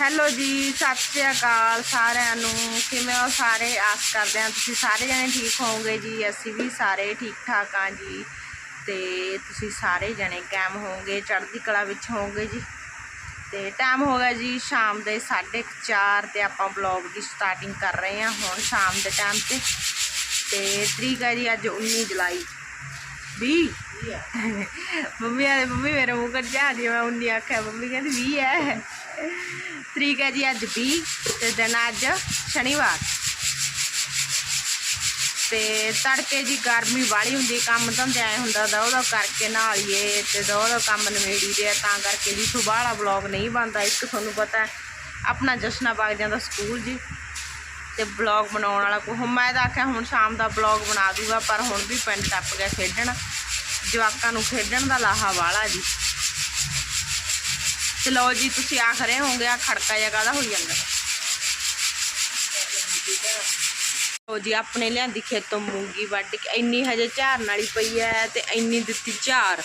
Hello ਜੀ ਸਤਿ ਸ਼੍ਰੀ ਅਕਾਲ ਸਾਰਿਆਂ ਨੂੰ। ਕਿਵੇਂ ਹੋ ਸਾਰੇ? ਆਸ ਕਰਦੇ ਹਾਂ ਤੁਸੀਂ ਸਾਰੇ ਜਣੇ ਠੀਕ ਹੋਵੋਗੇ ਜੀ। ਅਸੀਂ ਵੀ ਸਾਰੇ ਠੀਕ ਠਾਕ ਹਾਂ ਜੀ। ਤੇ ਤੁਸੀਂ ਸਾਰੇ ਜਣੇ ਕਾਇਮ ਹੋਵੋਗੇ ਚੜ੍ਹਦੀ ਕਲਾ ਵਿੱਚ ਹੋਵੋਗੇ ਜੀ। ਤੇ ਟਾਈਮ ਹੋ ਗਿਆ ਜੀ ਸ਼ਾਮ ਦੇ 4:30 ਤੇ ਆਪਾਂ ਬਲੌਗ ਦੀ ਸਟਾਰਟਿੰਗ ਕਰ ਰਹੇ ਹਾਂ ਹੁਣ ਸ਼ਾਮ ਦੇ ਟਾਈਮ ਤੇ। ਤੇ ਤਰੀਕ ਹੈ ਜੀ ਅੱਜ 19 ਜੁਲਾਈ। 20 ਮੰਮੀ ਆ। ਮੰਮੀ ਮੇਰੇ ਮੂੰਹ ਕਰ ਜਾ ਮੈਂ 19 ਆਖਿਆ ਮੰਮੀ ਕਹਿੰਦੀ 20 ਹੈ। ਤਰੀਕ ਹੈ ਜੀ ਅੱਜ 20 ਤੇ ਦਿਨ ਅੱਜ ਸ਼ਨੀਵਾਰ। ਤੇ ਤੜਕੇ ਜੀ ਗਰਮੀ ਵਾਲੀ ਹੁੰਦੀ, ਕੰਮ ਧੰਦੇ ਆਏ ਹੁੰਦਾ ਦੋ ਦੋ ਕਰਕੇ ਨਹਾਲੀਏ ਤੇ ਦੋ ਦੋ ਕੰਮ ਨਵੇੜੀ ਦੇ ਤਾਂ ਕਰਕੇ ਜੀ ਸੁਬਾਹ ਵਾਲਾ ਨਹੀਂ ਬਣਦਾ। ਇੱਕ ਤੁਹਾਨੂੰ ਪਤਾ ਆਪਣਾ ਜਸ਼ਨਾ ਬਾਗ ਜਾਂਦਾ ਸਕੂਲ ਜੀ ਤੇ ਬਲੌਗ ਬਣਾਉਣ ਵਾਲਾ ਕੋਈ ਮੈਂ ਤਾਂ ਆਖਿਆ ਹੁਣ ਸ਼ਾਮ ਦਾ ਬਲੌਗ ਬਣਾ ਦੂਗਾ, ਪਰ ਹੁਣ ਵੀ ਪਿੰਡ ਟੱਪ ਗਿਆ ਖੇਡਣ। ਜਵਾਕਾਂ ਨੂੰ ਖੇਡਣ ਦਾ ਲਾਹਾ ਵਾਲਾ ਜੀ। ਤੇ ਲਓ ਜੀ, ਤੁਸੀਂ ਆਖ ਰਹੇ ਹੋਗੇ ਆ ਖੜਕਾ ਜਿਹਾ ਕਾਹਦਾ ਹੋਈ ਜਾਂਦਾ? ਲਓ ਜੀ, ਆਪਣੇ ਲਿਆਂਦੀ ਖੇਤੋਂ ਮੂੰਗੀ ਵੱਢ ਕੇ, ਇੰਨੀ ਹਜੇ ਝਾਰਨ ਵਾਲੀ ਪਈ ਐ ਤੇ ਇੰਨੀ ਦਿੱਤੀ ਝਾਰ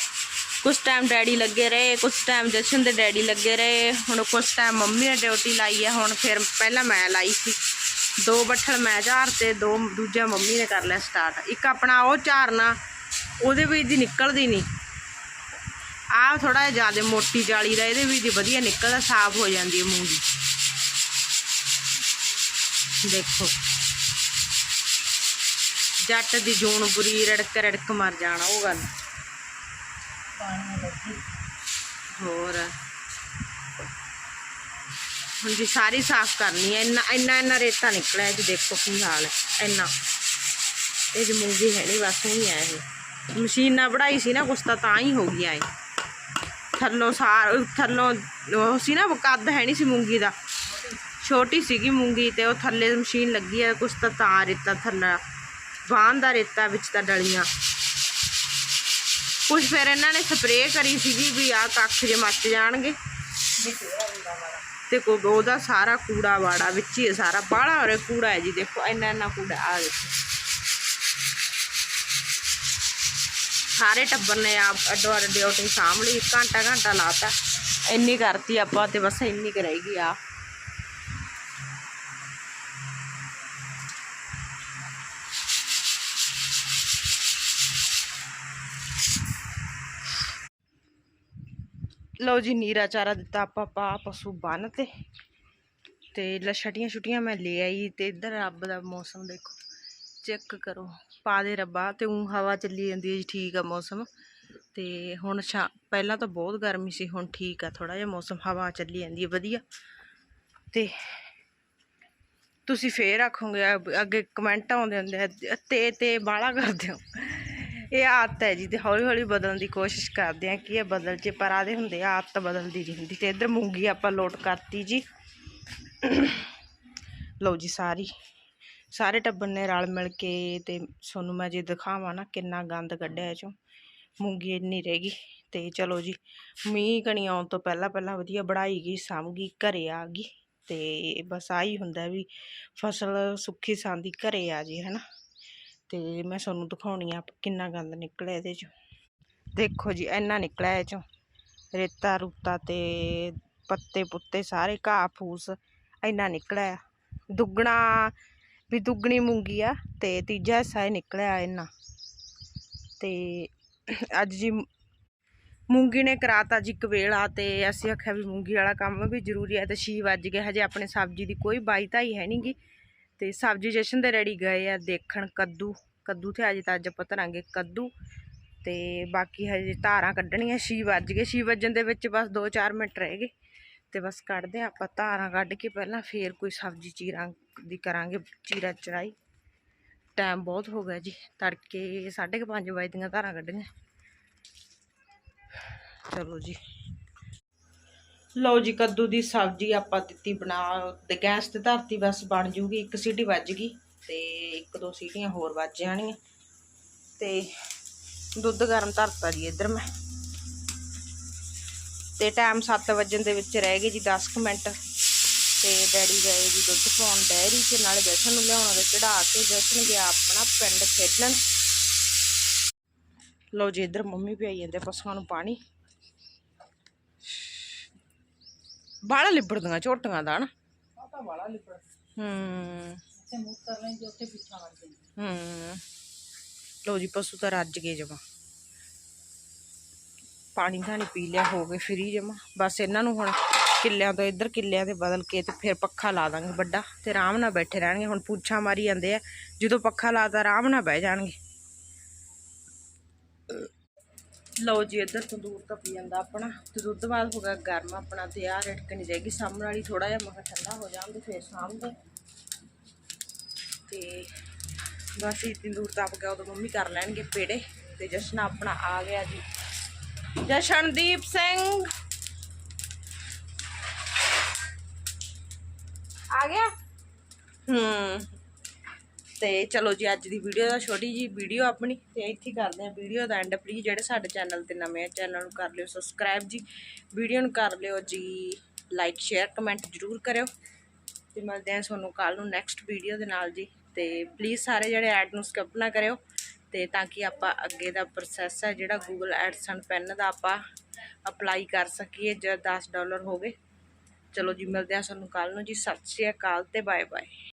ਕੁਛ ਟਾਈਮ ਡੈਡੀ ਲੱਗੇ ਰਹੇ, ਕੁਛ ਟਾਈਮ ਜਸ਼ਨ ਦੇ ਡੈਡੀ ਲੱਗੇ ਰਹੇ, ਹੁਣ ਕੁਛ ਟਾਈਮ ਮੰਮੀ ਨੇ ਡਿਊਟੀ ਲਾਈ ਐ ਹੁਣ ਫਿਰ ਪਹਿਲਾਂ ਮੈਂ ਲਾਈ ਸੀ। ਦੋ ਬੱਠਲ ਮੈਂ ਝਾਰ ਤੇ ਦੋ ਦੂਜਾ ਮੰਮੀ ਨੇ ਕਰ ਲਿਆ ਸਟਾਰਟ ਇੱਕ ਆਪਣਾ ਉਹ ਝਾਰਨਾ ਉਹਦੇ ਵਿੱਚ ਦੀ ਨਿਕਲਦੀ ਨਹੀਂ ਆਹ ਥੋੜਾ ਜਿਹਾ ਜ਼ਿਆਦਾ ਮੋਟੀ ਜਾਲੀ ਦਾ ਇਹਦੇ ਦੀ ਵਧੀਆ ਨਿਕਲਦਾ ਸਾਫ਼ ਹੋ ਜਾਂਦੀ ਹੈ ਮੂੰਗੀ ਦੇਖੋ। ਜੱਟ ਦੀ ਜੂਨ ਬੁਰੀ ਰੜਕ ਰੜਕ ਮਰ ਜਾਣਾ ਉਹ ਗੱਲ। ਹੋਰ। ਹੁਣ ਜੀ ਸਾਰੀ ਸਾਫ਼ ਕਰਨੀ ਹੈ ਇੰਨਾ ਇੰਨਾ ਇੰਨਾ ਰੇਤਾ ਨਿਕਲਿਆ ਜੀ ਦੇਖੋ ਕੀ ਹਾਲ ਹੈ ਇੰਨਾ। ਇਹ ਜੀ ਮੂੰਗੀ ਹੈ ਨਹੀਂ ਬਸ ਨਹੀਂ ਆ ਇਹ। ਮਸ਼ੀਨ ਨਾਲ ਵੜਾਈ ਸੀ ਨਾ ਕੁਛ ਤਾਂ ਤਾਂ ਹੀ ਹੋ ਗਿਆ ਇਹ। ਥੱਲੋਂ ਸਾਰ, ਥੱਲੋਂ ਉਹ ਸੀ ਨਾ, ਕੱਦ ਹੈ ਨਹੀਂ ਸੀ ਮੂੰਗੀ ਦਾ। ਛੋਟੀ ਸੀਗੀ ਮੂੰਗੀ ਤੇ ਉਹ ਥੱਲੇ ਮਸ਼ੀਨ ਲੱਗੀ ਹੈ ਕੁਛ ਤਾਂ ਤਾਂ ਰੇਤਾ ਥੱਲਾ ਬਾਂਹ ਦਾ ਰੇਤਾ ਵਿੱਚ ਤਾਂ ਡਲੀਆਂ। ਕੁਛ ਫਿਰ ਇਹਨਾਂ ਨੇ ਸਪਰੇਅ ਕਰੀ ਸੀਗੀ ਵੀ ਆਹ ਕੱਖ ਜੇ ਮੱਚ ਜਾਣਗੇ। ਤੇ ਕੋ ਉਹਦਾ ਸਾਰਾ ਕੂੜਾ ਵਾੜਾ ਵਿੱਚ ਹੀ ਹੈ ਸਾਰਾ ਬਾਹਲਾ ਹੋਰੇ ਕੂੜਾ ਹੈ ਜੀ, ਦੇਖੋ ਇੰਨਾ ਇੰਨਾ ਕੂੜਾ ਆ ਦੇਖੋ। ਸਾਰੇ ਟੱਬਰ ਨੇ ਆਪ ਅੱਡੋ ਅੱਡ ਡਿਊਟੀ ਸਾਂਭ ਲਈ ਘੰਟਾ ਘੰਟਾ ਲਾਤਾ। ਇੰਨੀ ਕਰਤੀ ਆਪਾਂ ਤੇ ਬਸ ਇੰਨੀ ਕੁ ਆ। ਲਓ ਜੀ, ਨੀਰਾ ਚਾਰਾ ਦਿੱਤਾ ਆਪਾਂ ਪਾ ਪਸ਼ੂ ਬੰਨ ਤੇ। ਤੇ ਲਛਟੀਆਂ ਛੁਟੀਆਂ ਮੈਂ ਲੈ ਆਈ ਤੇ ਇੱਧਰ ਰੱਬ ਦਾ ਮੌਸਮ ਦੇਖੋ। ਚੈੱਕ ਕਰੋ। ਪਾ ਦੇ ਰੱਬਾ, ਤੇ ਉਂ ਹਵਾ ਚੱਲੀ ਜਾਂਦੀ ਹੈ ਜੀ, ਠੀਕ ਆ ਮੌਸਮ। ਤੇ ਹੁਣ ਸ਼ਾ, ਪਹਿਲਾਂ ਤਾਂ ਬਹੁਤ ਗਰਮੀ ਸੀ, ਹੁਣ ਠੀਕ ਆ ਥੋੜਾ ਜਿਹਾ ਮੌਸਮ, ਹਵਾ ਚੱਲੀ ਜਾਂਦੀ ਹੈ ਵਧੀਆ। ਤੇ ਤੁਸੀਂ ਫੇਰ ਆਖੋਗੇ ਅੱਗੇ ਕਮੈਂਟ ਆਉਂਦੇ ਹੁੰਦੇ ਆ ਤੇ ਤੇ ਬਾਲਾ ਕਰਦੇ ਹੋ। ਇਹ ਆਦਤ ਹੈ ਜੀ, ਤੇ ਹੌਲੀ ਹੌਲੀ ਬਦਲਣ ਦੀ ਕੋਸ਼ਿਸ਼ ਕਰਦੇ ਆ ਕਿ ਇਹ ਬਦਲ ਜੇ, ਪਰ ਆਦੇ ਹੁੰਦੇ ਆ, ਆਦਤ ਬਦਲਦੀ ਰਹਿੰਦੀ ਹੁੰਦੀ। ਤੇ ਇੱਧਰ ਮੂੰਗੀ ਆਪਾਂ ਲੋਟ ਕਰਤੀ ਜੀ। ਲਓ ਜੀ, ਸਾਰੀ। ਸਾਰੇ ਟੱਬਰ ਨੇ ਰਲ ਮਿਲ ਕੇ ਤੇ ਤੁਹਾਨੂੰ ਮੈਂ ਜੇ ਦਿਖਾਵਾਂ ਨਾ ਕਿੰਨਾ ਗੰਦ ਕੱਢਿਆ ਇਹ ਚੋਂ। ਮੂੰਗੀ ਇੰਨੀ ਰਹਿ ਗਈ ਤੇ ਚਲੋ ਜੀ, ਮੀਂਹ ਕਣੀ ਆਉਣ ਤੋਂ ਪਹਿਲਾਂ ਪਹਿਲਾਂ ਵਧੀਆ ਬੜਾਈ ਗਈ, ਸਾਂਭ ਗਈ, ਘਰੇ ਆ ਗਈ ਤੇ ਬਸ ਆਹੀ ਹੁੰਦਾ ਵੀ ਫਸਲ ਸੁੱਖੀ ਸਾਂਦੀ ਘਰੇ ਆ ਜੇ, ਹਨਾ। ਤੇ ਮੈਂ ਤੁਹਾਨੂੰ ਦਿਖਾਉਣੀ ਆ ਕਿੰਨਾ ਗੰਦ ਨਿਕਲਿਆ ਇਹਦੇ ਚੋਂ। ਦੇਖੋ ਜੀ, ਇੰਨਾ ਨਿਕਲਿਆ ਇਹ ਚੋਂ। ਰੇਤਾ ਰੂਤਾ ਤੇ ਪੱਤੇ ਪੁੱਤੇ ਸਾਰੇ ਘਾਹ ਫੂਸ ਇੰਨਾ ਨਿਕਲਿਆ। ਦੁੱਗਣਾ ਵੀ ਦੁੱਗਣੀ ਮੂੰਗੀ ਆ ਤੇ ਤੀਜਾ ਹਿੱਸਾ ਇਹ ਨਿਕਲਿਆ ਇੰਨਾ ਤੇ ਅੱਜ ਜੀ ਮੂੰਗੀ ਨੇ ਕਰਾਤਾ ਜੀ ਕਵੇਲਾ ਤੇ ਅਸੀਂ ਆਖਿਆ ਵੀ ਮੂੰਗੀ ਵਾਲਾ ਕੰਮ ਵੀ ਜ਼ਰੂਰੀ ਹੈ ਤੇ ਛੀ ਵੱਜ ਗਏ, ਹਜੇ ਆਪਣੇ ਸਬਜ਼ੀ ਦੀ ਕੋਈ ਬਾਈ ਧਾਈ ਹੈ ਨਹੀਂਗੀ ਤੇ ਸਬਜ਼ੀ ਜਸ਼ਨ ਦੇ ਰੈਡੀ ਗਏ ਆ ਦੇਖਣ ਕੱਦੂ ਕੱਦੂ ਤੇ ਅੱਜ ਤਾਂ ਅੱਜ ਆਪਾਂ ਧਰਾਂਗੇ ਕੱਦੂ। ਤੇ ਬਾਕੀ ਹਜੇ ਧਾਰਾਂ ਕੱਢਣੀਆਂ, ਛੀ ਵੱਜ ਗਏ, ਛੀ ਵੱਜਣ ਦੇ ਵਿੱਚ ਬਸ 2-4 ਮਿੰਟ ਰਹਿ ਗਏ। ਤੇ ਬਸ ਕੱਢਦੇ ਹਾਂ ਆਪਾਂ ਧਾਰਾਂ ਕੱਢ ਕੇ ਪਹਿਲਾਂ ਫੇਰ ਕੋਈ ਸਬਜ਼ੀ ਚੀਰਾਂ ਦੀ ਕਰਾਂਗੇ ਚੀਰਾ ਚੜਾਈ। ਟਾਈਮ ਬਹੁਤ ਹੋ ਗਿਆ ਜੀ। ਤੜਕੇ 5:30 ਵਜੇ ਦੀਆਂ ਧਾਰਾਂ ਕੱਢੀਆਂ। ਚਲੋ ਜੀ। ਲਓ ਜੀ, ਕੱਦੂ ਦੀ ਸਬਜ਼ੀ ਆਪਾਂ ਦਿੱਤੀ ਬਣਾ, ਤੇ ਗੈਸ ਤੇ ਧਰਤੀ ਬਸ ਬਣ ਜੂਗੀ। ਇੱਕ ਸੀਟੀ ਵੱਜ ਗਈ ਤੇ ਇੱਕ ਦੋ ਸੀਟੀਆਂ ਹੋਰ ਵੱਜ ਜਾਣੀਆਂ। ਤੇ ਦੁੱਧ ਗਰਮ ਧਰਤਾ ਜੀ ਇੱਧਰ ਮੈਂ। ਤੇ ਟਾਈਮ 7 ਵਜਣ ਦੇ ਵਿੱਚ ਰਹਿ ਗਏ ਜੀ 10 ਕੁ ਮਿੰਟ। ਤੇ ਡੈਡੀ ਗਏ ਜੀ ਦੁੱਧ ਪਾਉਣ ਡੈਰੀ 'ਚ ਨਾਲੇ ਜਸ਼ਨ ਨੂੰ ਲਿਆਉਣਾ ਤੇ ਚੜਾ ਕੇ ਜਸ਼ਨ ਗਿਆ ਆਪਣਾ ਪਿੰਡ ਖੇਡਣ। ਲਓ ਜੀ ਇੱਧਰ ਮੰਮੀ ਪਿਆਈ ਜਾਂਦੇ ਪਸ਼ੂਆਂ ਨੂੰ ਪਾਣੀ। ਬਾਹਲਾ ਲਿਬੜਦੀਆਂ ਝੋਟੀਆਂ ਦਾ ਨਾ। ਆ ਤਾਂ ਵਾਲਾ ਲਿਪੜ ਹੂੰ। ਇੱਥੇ ਮੂੰਹ ਕਰ ਲੈਂਦੇ ਉੱਥੇ ਪਿੱਛਾ ਵੜ ਜਾਂਦੇ ਹੂੰ। ਲੋ ਜੀ ਪਸ਼ੂ ਤਾਂ ਰੱਜ ਗਏ ਜਮਾ। ਪਾਣੀ ਧਾਣੀ ਪੀ ਲਿਆ ਹੋ ਗਏ ਫਰੀ ਜਮਾ। ਬਸ ਇਹਨਾਂ ਨੂੰ ਹੁਣ ਕਿੱਲਿਆਂ ਤੋਂ ਇੱਧਰ ਕਿੱਲਿਆਂ ਦੇ ਬਦਲ ਕੇ ਤੇ ਫਿਰ ਪੱਖਾ ਲਾ ਦਾਂਗੇ ਵੱਡਾ ਤੇ ਆਰਾਮ ਨਾਲ ਬੈਠੇ ਰਹਿਣਗੇ। ਹੁਣ ਪੁੱਛਾਂ ਮਾਰੀ ਜਾਂਦੇ ਆ। ਜਦੋਂ ਪੱਖਾ ਲਾਤਾ ਆਰਾਮ ਨਾਲ ਬਹਿ ਜਾਣਗੇ। ਲਓ ਜੀ, ਇੱਧਰ ਤੰਦੂਰ ਤਪੀ ਜਾਂਦਾ ਆਪਣਾ। ਤੇ ਦੁੱਧ ਬਾਅਦ ਹੋ ਗਿਆ ਗਰਮ ਆਪਣਾ ਤੇ ਆ ਰੜਕ ਨਹੀਂ ਜਾਏਗੀ ਸਾਹਮਣੇ ਵਾਲੀ ਥੋੜਾ ਜਿਹਾ ਮਗਾ ਠੰਡਾ ਹੋ ਜਾਂਦੇ ਫਿਰ ਸਾਹਮਣੇ ਤੇ ਬਸ ਇਹ ਤੰਦੂਰ ਤਪ ਗਿਆ, ਉਦੋਂ ਮੰਮੀ ਕਰ ਲੈਣਗੇ ਪੇੜੇ। ਤੇ ਜਸ਼ਨ ਆਪਣਾ ਆ ਗਿਆ ਜੀ। ਜਸ਼ਨਦੀਪ ਸਿੰਘ। ਆ ਗਿਆ? ਹੂੰ। ਤੇ ਚਲੋ ਜੀ, ਅੱਜ ਦੀ ਵੀਡੀਓ ਦਾ ਛੋਟੀ ਜੀ ਵੀਡੀਓ ਆਪਣੀ। ਤੇ ਇੱਥੇ ਕਰਦੇ ਆ ਵੀਡੀਓ ਦਾ ਐਂਡ ਪਲੀਜ਼ ਜਿਹੜੇ ਸਾਡੇ ਚੈਨਲ ਤੇ ਨਵੇਂ ਆ ਚੈਨਲ ਨੂੰ ਕਰ ਲਿਓ ਸਬਸਕ੍ਰਾਈਬ ਜੀ। ਵੀਡੀਓ ਨੂੰ ਕਰ ਲਿਓ ਜੀ ਲਾਈਕ ਸ਼ੇਅਰ ਕਮੈਂਟ ਜ਼ਰੂਰ ਕਰਿਓ। ਤੇ ਮਿਲਦੇ ਹਾਂ ਤੁਹਾਨੂੰ ਕੱਲ ਨੂੰ ਨੈਕਸਟ ਵੀਡੀਓ ਦੇ ਨਾਲ ਜੀ। ਤੇ ਪਲੀਜ਼ ਸਾਰੇ ਜਿਹੜੇ ਐਡ ਨੂੰ ਸਕਿਪ ਨਾ ਕਰਿਓ। ਤੇ ਤਾਂ ਕਿ ਆਪਾਂ ਅੱਗੇ ਦਾ ਪ੍ਰੋਸੈਸ ਹੈ ਜਿਹੜਾ ਗੂਗਲ ਐਡਸਨ ਪੈਨ ਦਾ ਆਪਾਂ ਅਪਲਾਈ ਕਰ ਸਕੀਏ ਜਦ 10 ਡਾਲਰ ਹੋ ਗਏ। ਚਲੋ ਜੀ ਮਿਲਦੇ ਹਾਂ ਸਾਨੂੰ ਕੱਲ ਨੂੰ ਜੀ। ਸਤਿ ਸ਼੍ਰੀ ਅਕਾਲ ਤੇ ਬਾਏ ਬਾਏ